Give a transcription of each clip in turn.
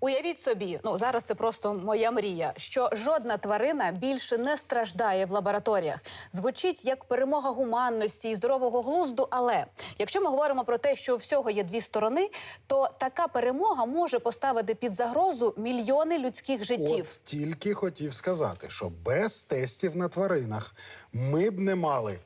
Уявіть собі, ну зараз це просто моя мрія, що жодна тварина більше не страждає в лабораторіях. Звучить як перемога гуманності і здорового глузду. Але якщо ми говоримо про те, що у всього є дві сторони, то така перемога може поставити під загрозу мільйони людських життів. От тільки хотів сказати, що без тестів на тваринах ми б не мали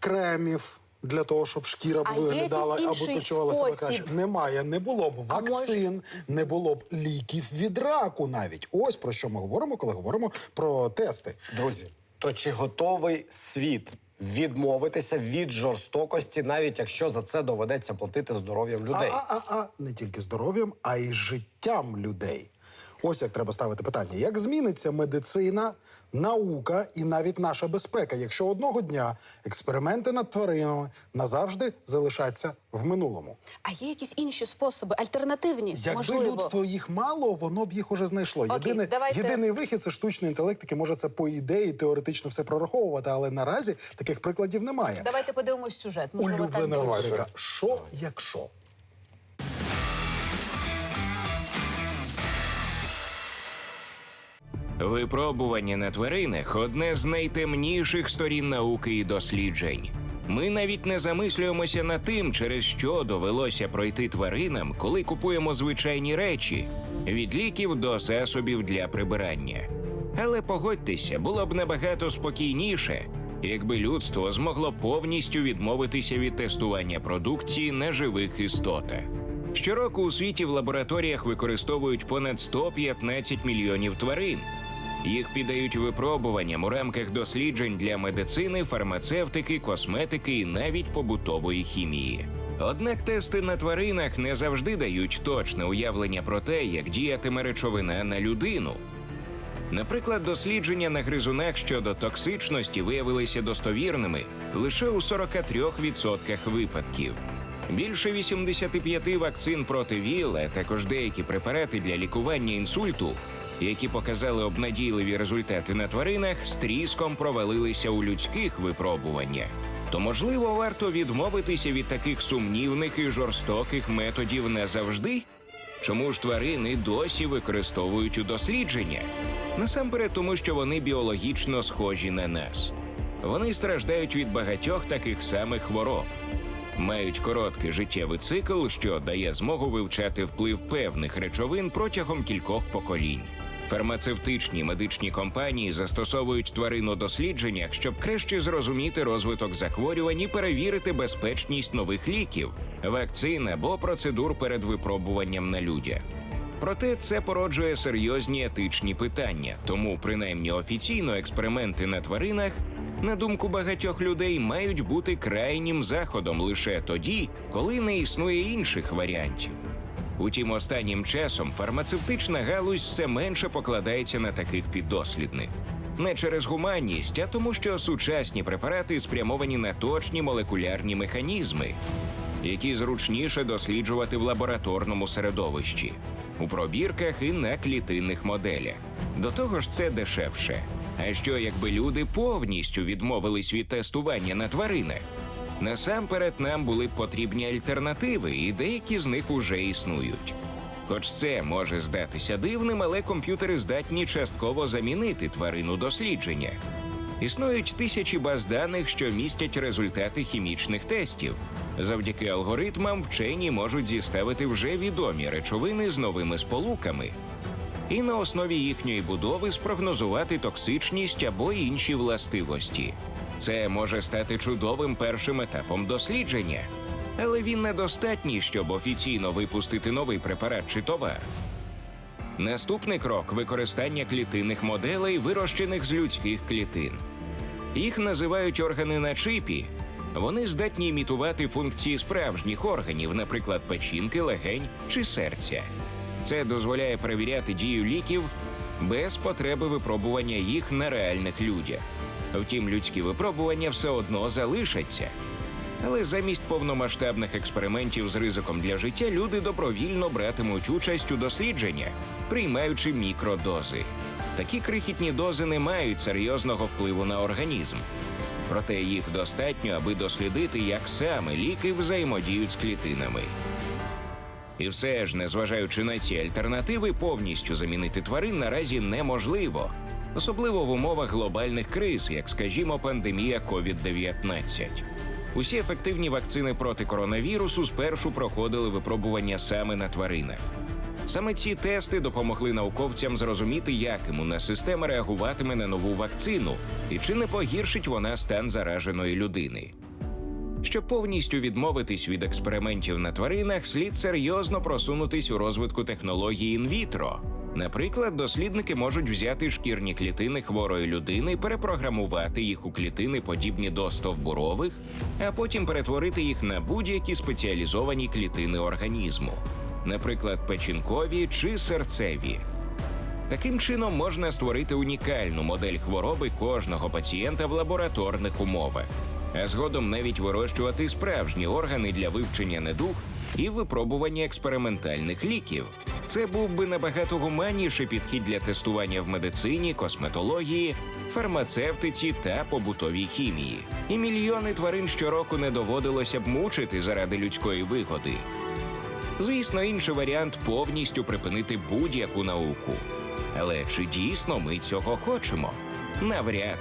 кремів. Для того щоб шкіра А є виглядала якийсь або інший почувала себе спосіб? краще, немає. Не було б вакцин, не було б ліків від раку. Навіть ось про що ми говоримо, коли говоримо про тести. Друзі, то чи готовий світ відмовитися від жорстокості, навіть якщо за це доведеться платити здоров'ям людей? А, а, а, а не тільки здоров'ям, а й життям людей. Ось як треба ставити питання: як зміниться медицина, наука і навіть наша безпека, якщо одного дня експерименти над тваринами назавжди залишаться в минулому? А є якісь інші способи, альтернативні, Якби можливо. людство їх мало, воно б їх уже знайшло. Окей, Єдиний, давайте- єдиний вихід це штучний інтелект, який може це по ідеї теоретично все прораховувати, але наразі таких прикладів немає. Давайте подивимось сюжет. Можливо, Улюблена рубрика. Що якщо? Випробування на тваринах одне з найтемніших сторін науки і досліджень. Ми навіть не замислюємося над тим, через що довелося пройти тваринам, коли купуємо звичайні речі від ліків до засобів для прибирання. Але погодьтеся, було б набагато спокійніше, якби людство змогло повністю відмовитися від тестування продукції на живих істотах. Щороку у світі в лабораторіях використовують понад 115 мільйонів тварин. Їх піддають випробуванням у рамках досліджень для медицини, фармацевтики, косметики і навіть побутової хімії. Однак тести на тваринах не завжди дають точне уявлення про те, як діятиме речовина на людину. Наприклад, дослідження на гризунах щодо токсичності виявилися достовірними лише у 43% випадків. Більше 85 вакцин проти ВІЛ, а також деякі препарати для лікування інсульту, які показали обнадійливі результати на тваринах, з тріском провалилися у людських випробуваннях. То можливо варто відмовитися від таких сумнівних і жорстоких методів назавжди? Чому ж тварини досі використовують у дослідження? Насамперед, тому що вони біологічно схожі на нас. Вони страждають від багатьох таких самих хвороб, мають короткий життєвий цикл, що дає змогу вивчати вплив певних речовин протягом кількох поколінь. Фармацевтичні медичні компанії застосовують тварин у дослідженнях, щоб краще зрозуміти розвиток захворювань і перевірити безпечність нових ліків, вакцин або процедур перед випробуванням на людях. Проте це породжує серйозні етичні питання, тому принаймні офіційно експерименти на тваринах, на думку багатьох людей, мають бути крайнім заходом лише тоді, коли не існує інших варіантів. Утім, останнім часом фармацевтична галузь все менше покладається на таких піддослідних. Не через гуманність, а тому, що сучасні препарати спрямовані на точні молекулярні механізми, які зручніше досліджувати в лабораторному середовищі, у пробірках і на клітинних моделях. До того ж, це дешевше. А що якби люди повністю відмовились від тестування на тваринах? Насамперед нам були потрібні альтернативи, і деякі з них уже існують. Хоч це може здатися дивним, але комп'ютери здатні частково замінити тварину дослідження. Існують тисячі баз даних, що містять результати хімічних тестів. Завдяки алгоритмам вчені можуть зіставити вже відомі речовини з новими сполуками і на основі їхньої будови спрогнозувати токсичність або інші властивості. Це може стати чудовим першим етапом дослідження, але він недостатній, щоб офіційно випустити новий препарат чи товар. Наступний крок використання клітинних моделей, вирощених з людських клітин. Їх називають органи на чипі. Вони здатні імітувати функції справжніх органів, наприклад, печінки, легень чи серця. Це дозволяє перевіряти дію ліків без потреби випробування їх на реальних людях. Втім, людські випробування все одно залишаться. Але замість повномасштабних експериментів з ризиком для життя люди добровільно братимуть участь у дослідженнях, приймаючи мікродози. Такі крихітні дози не мають серйозного впливу на організм. Проте їх достатньо, аби дослідити, як саме ліки взаємодіють з клітинами. І все ж, незважаючи на ці альтернативи, повністю замінити тварин наразі неможливо, особливо в умовах глобальних криз, як, скажімо, пандемія COVID-19. Усі ефективні вакцини проти коронавірусу спершу проходили випробування саме на тваринах. Саме ці тести допомогли науковцям зрозуміти, як імунна система реагуватиме на нову вакцину і чи не погіршить вона стан зараженої людини. Щоб повністю відмовитись від експериментів на тваринах, слід серйозно просунутись у розвитку технології інвітро. Наприклад, дослідники можуть взяти шкірні клітини хворої людини, перепрограмувати їх у клітини, подібні до стовбурових, а потім перетворити їх на будь-які спеціалізовані клітини організму, наприклад, печінкові чи серцеві. Таким чином можна створити унікальну модель хвороби кожного пацієнта в лабораторних умовах, а згодом навіть вирощувати справжні органи для вивчення недуг і випробування експериментальних ліків. Це був би набагато гуманніший підхід для тестування в медицині, косметології, фармацевтиці та побутовій хімії. І мільйони тварин щороку не доводилося б мучити заради людської вигоди. Звісно, інший варіант повністю припинити будь-яку науку. Але чи дійсно ми цього хочемо? Навряд.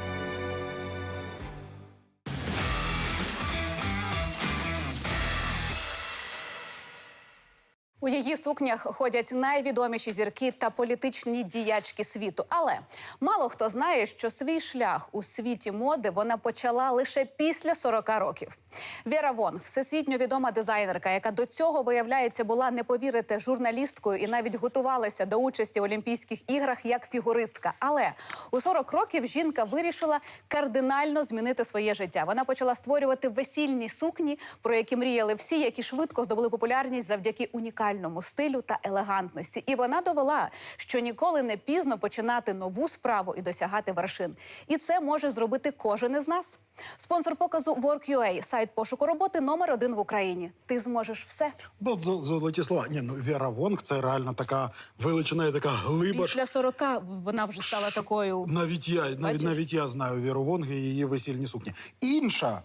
У її сукнях ходять найвідоміші зірки та політичні діячки світу. Але мало хто знає, що свій шлях у світі моди вона почала лише після 40 років. Віра Вон, всесвітньо відома дизайнерка, яка до цього виявляється була не повірите журналісткою і навіть готувалася до участі в Олімпійських іграх як фігуристка. Але у 40 років жінка вирішила кардинально змінити своє життя. Вона почала створювати весільні сукні, про які мріяли всі, які швидко здобули популярність завдяки унікальному стилю та елегантності. І вона довела, що ніколи не пізно починати нову справу і досягати вершин. І це може зробити кожен із нас. Спонсор показу Work.ua – сайт пошуку роботи номер один в Україні. Ти зможеш все Ну, золоті слова. Ні, ну Віра Вонг це реально така величина і така глиба. після 40 Вона вже стала такою. Навіть я, навіть, навіть я знаю Віру Вонг і її весільні сукні. Інша